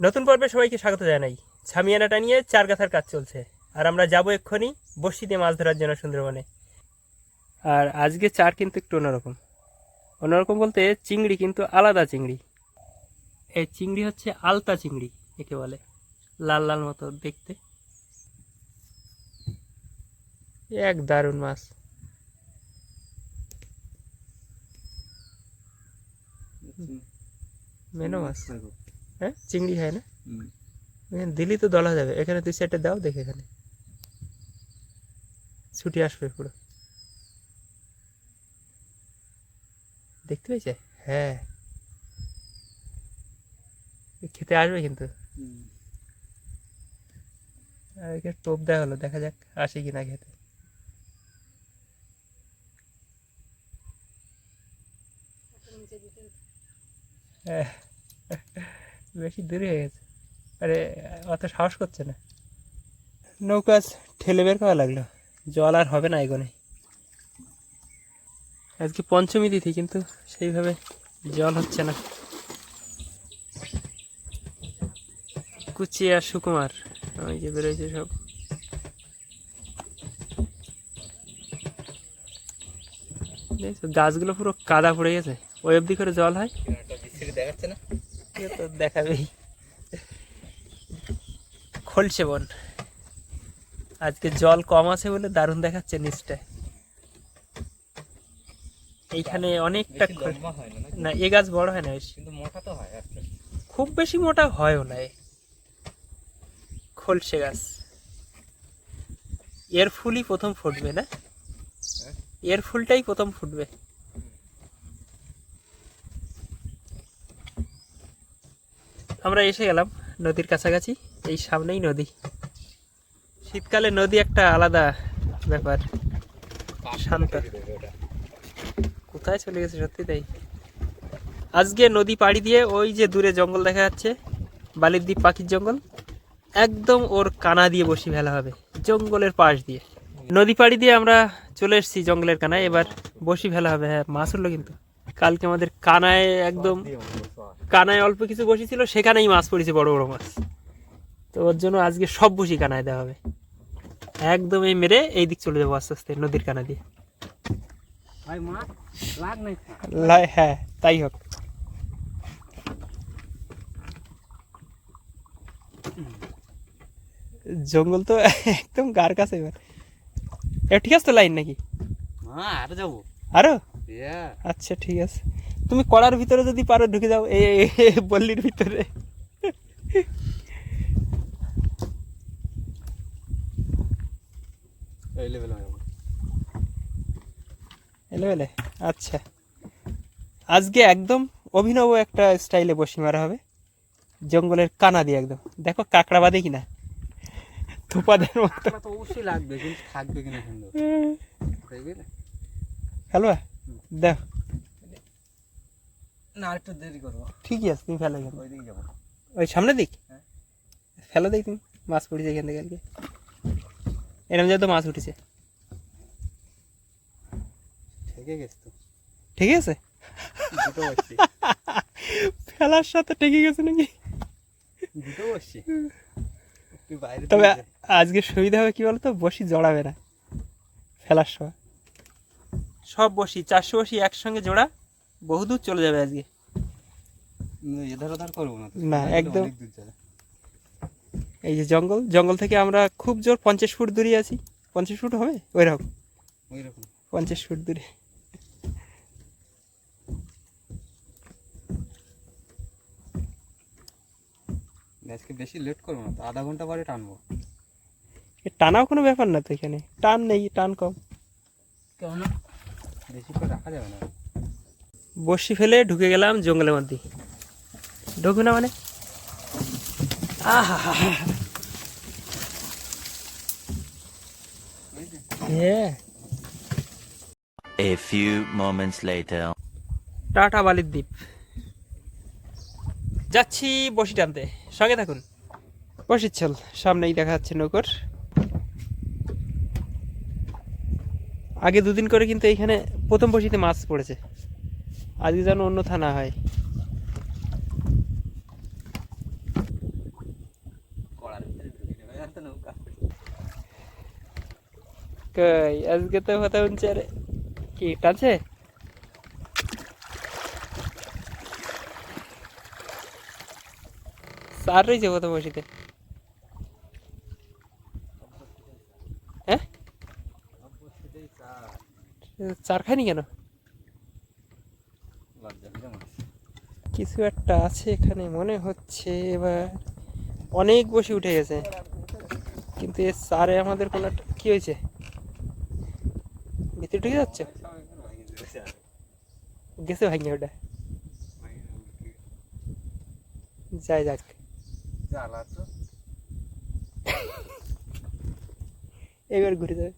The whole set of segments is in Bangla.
নতুন পর্বে সবাইকে স্বাগত জানাই। ছামিয়ানাটা নিয়ে চার গাথার কাজ চলছে। আর আমরা যাব এক্ষুনি বসি দিয়ে মাছ ধরার জন্য সুন্দরবনে। আর আজকে চার কিন্তু একটু অন্যরকম। অন্যরকম বলতে চিংড়ি কিন্তু আলাদা চিংড়ি। এই চিংড়ি হচ্ছে আলতা চিংড়ি একে বলে। লাল লাল মতো দেখতে। এক দারুণ মাছ। মেনো মাছ। হ্যাঁ? চিংড়ি হয় না? এখানে দিলি তো দলা যাবে। এখানে তুই সেটে দাও দেখে এখানে। ছুটি আসবে পুরো। দেখতে পেয়েছে? হ্যাঁ। খেতে আসবে কিন্তু। আর একে টোপ দেওয়া হলো দেখা যাক আসে কিনা খেতে। হ্যাঁ, বেশি দূরে হয়ে গেছে। আরে অত সাহস করছে না। নৌকা ঠেলে বের করা লাগল। জল আর হবে না এগোনে আজকে পঞ্চমী তিথি কিন্তু সেইভাবে জল হচ্ছে না। কুচি আর সুকুমার ওই যে বেরোয়েছে সব। গাছগুলো পুরো কাদা পড়ে গেছে। ওই অবধি করে জল হয়। দেখাচ্ছে না? এ তো দেখাবেই খলছে বন। আজকে জল কম আছে বলে দারুণ দেখাচ্ছে নিচটায় এইখানে অনেকটা না এ গাছ বড় হয় না কিন্তু মোটা তো হয়। খুব বেশি মোটা হয়ও না এ। খলসে গাছ। এর ফুলই প্রথম ফুটবে না? হ্যাঁ? এর ফুলটাই প্রথম ফুটবে। আমরা এসে গেলাম নদীর কাছাকাছি, এই সামনেই নদী। শীতকালে নদী একটা আলাদা ব্যাপার, শান্ত। কোথায় চলে গেছে সত্যি তাই? আজকে নদী পাড়ি দিয়ে ওই যে দূরে জঙ্গল দেখা যাচ্ছে বালির দ্বীপ পাখির জঙ্গল, একদম ওর কানা দিয়ে বসি ফেলা হবে, জঙ্গলের পাশ দিয়ে। নদী পাড়ি দিয়ে আমরা চলে এসেছি জঙ্গলের কানায়, এবার বসি ফেলা হবে হ্যাঁ মাছ উঠল কিন্তু। কালকে আমাদের কানায় একদম কানায় অল্প কিছু বসি ছিল সেখানেই মাছ পড়েছে বড় বড় মাছ। তো ওর জন্য আজকে সব বসি কানায় দেওয়া হবে। একদম এই মেরে এই দিক চলে যাব আস্তে আস্তে নদীর কানা দিয়ে। হ্যাঁ তাই হোক। জঙ্গল তো একদম গার কাছে এবার। ঠিক আছে তো লাইন নাকি? মা আর যাব। আরও? আচ্ছা ঠিক আছে। তুমি কড়ার ভিতরে যদি পারো ঢুকে যাও এ বল্লির ভিতরে। এই লেভেল হয় এলে বেলে আচ্ছা। আজকে একদম অভিনব একটা স্টাইলে বসি মারা হবে। জঙ্গলের কানা দিয়ে একদম। দেখো কাঁকড়া বাদে কিনা। থোপাদের মতো। অবশ্যই লাগবে কিন্তু থাকবে কিনা সুন্দর। বুঝলে? দেখ না একটু দেরি করব। ঠিকই আছে তুমি ফেলো এখান ওই দিকে যাব। ওই সামনে দিক? হ্যাঁ। ফেলো দিক তুমি মাছ পড়েছে এখান থেকে কালকে এরম যা তো মাছ উঠেছে। ঠেকে গেছে তো। ঠিক আছে ফেলার সাথে ঠেকে গেছে নাকি? দুটো বসছি। তুই বাইরে তবে আজকে সুবিধা হবে কি বলতো? বসি জড়াবে না। ফেলার সময়। সব বসি চারশো বসি একসঙ্গে জোড়া। বহুদূর চলে যাবে আজকে। এধার ওধার করব না না, একদম। এই যে জঙ্গল জঙ্গল থেকে আমরা খুব জোর পঞ্চাশ ফুট দূরে আছি। পঞ্চাশ ফুট হবে? ওই রকম ওই রকম পঞ্চাশ ফুট দূরে। আজকে বেশি লেট করব না তো আধা ঘণ্টা পরে টানবো। টানাও কোনো ব্যাপার না তো এখানে। টান নেই টান কম। কেন বেশি করে রাখা যাবে না। বসি ফেলে ঢুকে গেলাম জঙ্গলের মধ্যে। ঢুকু না মানে? আহা A few moments later. Tata বালির দ্বীপ যাচ্ছি বসি টানতে। সঙ্গে থাকুন। বসির চল সামনেই দেখা যাচ্ছে নৌকর। আগে দুদিন করে কিন্তু এইখানে প্রথম বসিতে মাছ পড়েছে। আজকে যেন অন্য থানা হয়। কই? আজকে তো কথা হচ্ছে আরে কি, টানছে? সার রয়েছে কত বসিতে। হ্যাঁ? চার খায়নি কেন? কিছু একটা আছে এখানে মনে হচ্ছে এবার। অনেক বসে উঠে গেছে। কিন্তু এর সারে আমাদের কোনো একটা- কি হয়েছে? ঢুকে যাচ্ছে। গেছে ভাঙে ওটা। যাই যাক। এবার ঘুরে যাবে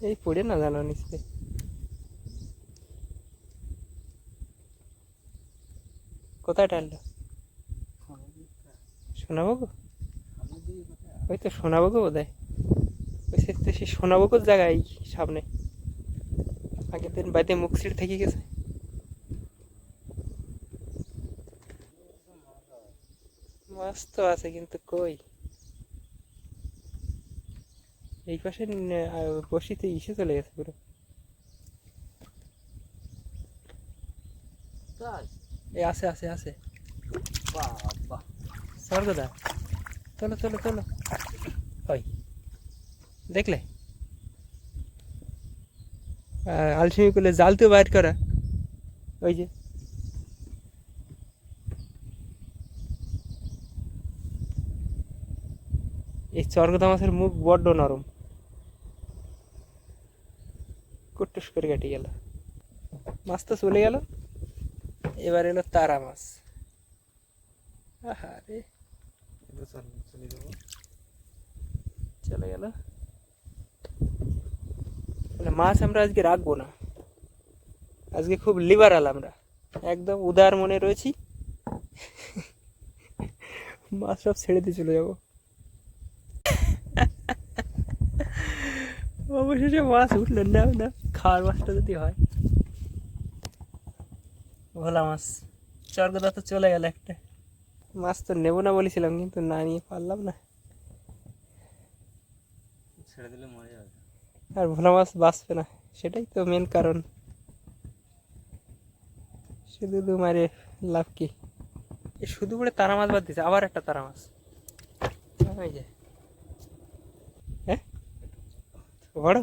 এই পড়ে না জানো নিচে কোথায় টানলো? ওই তো বোধ হয় ওই তো সেই জায়গায় সামনে। আগের দিন বাড়িতে মুখ সিট থেকে গেছে। মাছ তো আছে কিন্তু কই। এই পাশে বসিতে ইসে চলে গেছে পুরো। আছে আছে আছে। বাবা স্বর্গদা চলো চলো চলো। ওই, দেখলে? আলসেমি করলে জাল তো বাইর করা। ওই যে। এই স্বর্গদা মাছের মুখ বড্ড নরম। কুটুস করে কেটে গেল। মাছ তো চলে গেল। এবার এলো তারা মাছ। আহা রে এটা চল চলে যাব চলে গেল। মানে মাছ আমরা আজকে রাখব না। আজকে খুব লিবারাল আমরা। একদম উদার মনে রয়েছি। মাছ সব ছেড়ে দিয়ে চলে যাব। অবশেষে মাছ উঠল না না। খাওয়ার মাছটা যদি হয়। ভোলা মাছ। চর্গদা তো চলে গেল একটা। মাছ তো নেব না বলেছিলাম কিন্তু না নিয়ে পারলাম না। ছেড়ে দিলে মরে যাবে। আর ভোলা মাছ বাঁচবে না সেটাই তো মেন কারণ। শুধু দু মারে লাভ কি? শুধু করে তারা মাছ বাদ দিছে আবার একটা তারা মাছ। ওই যে। হ্যাঁ? বড়?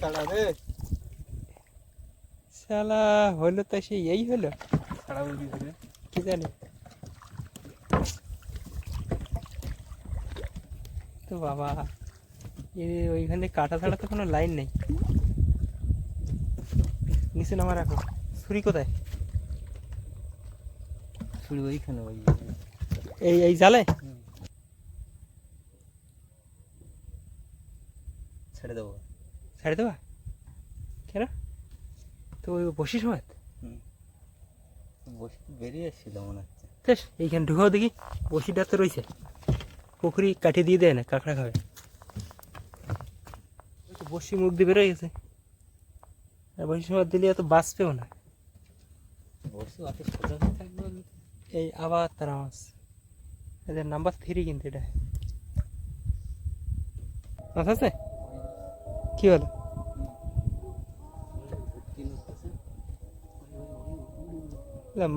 ছাড়া রে। শালা হলো তো সেই এই হলো কি জানি। তো বাবা ওইখানে কাটা ছাড়া তো কোনো লাইন নেই। নিচে নামা রাখো। ছুরি কোথায়? ছুরি ওইখানে ওই এই এই জালে? ছেড়ে দেবো। ছাড়ে দেবা? কেন? তো ওই বসি সময় বসে বেরিয়ে এসেছিল মনে হচ্ছে। বেশ এইখানে ঢুকাও দেখি। বসিটা তো রয়েছে পুকুরি কাটিয়ে দিয়ে দেয় না কাঁকড়া খাবে। বসি মুখ দিয়ে বেরোয় গেছে। আর বসি সময় দিলে এত বাঁচবেও না। বসে অত সোজা থাকবে এই আবার তারা এদের নাম্বার থ্রি কিন্তু এটা। মাছ আছে কি হলো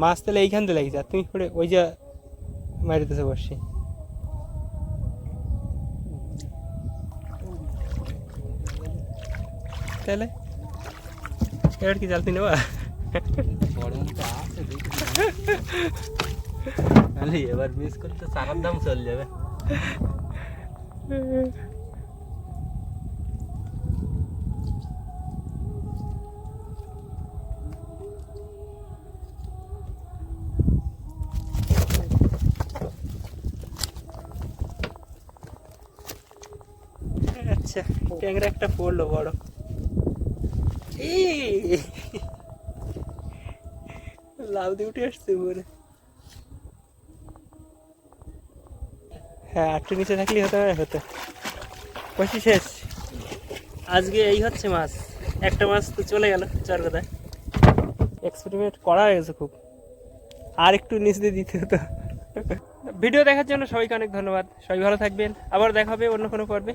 মাছ তাহলে এইখান থেকে লেগেছে আর তুমি পরে ওই যে মারিতেছে বসছি তাহলে এবার কি জাল নেবা বড় মতো আছে দেখি। তাহলে এবার মিস করতে চারার দাম চলে যাবে। আচ্ছা ট্যাংরা একটা পড়ল, বড়। লাভ দিয়ে উঠে আসছে হ্যাঁ আটটু নিচে থাকলে হতো শেষ। আজকে এই হচ্ছে মাছ। একটা মাছ তো চলে গেল, চার কথায়? এক্সপেরিমেন্ট করা হয়ে গেছে খুব। আর একটু নিচ দিয়ে দিতে হতো। ভিডিও দেখার জন্য সবাইকে অনেক ধন্যবাদ। সবাই ভালো থাকবেন। আবার দেখা হবে অন্য কোনো পর্বে।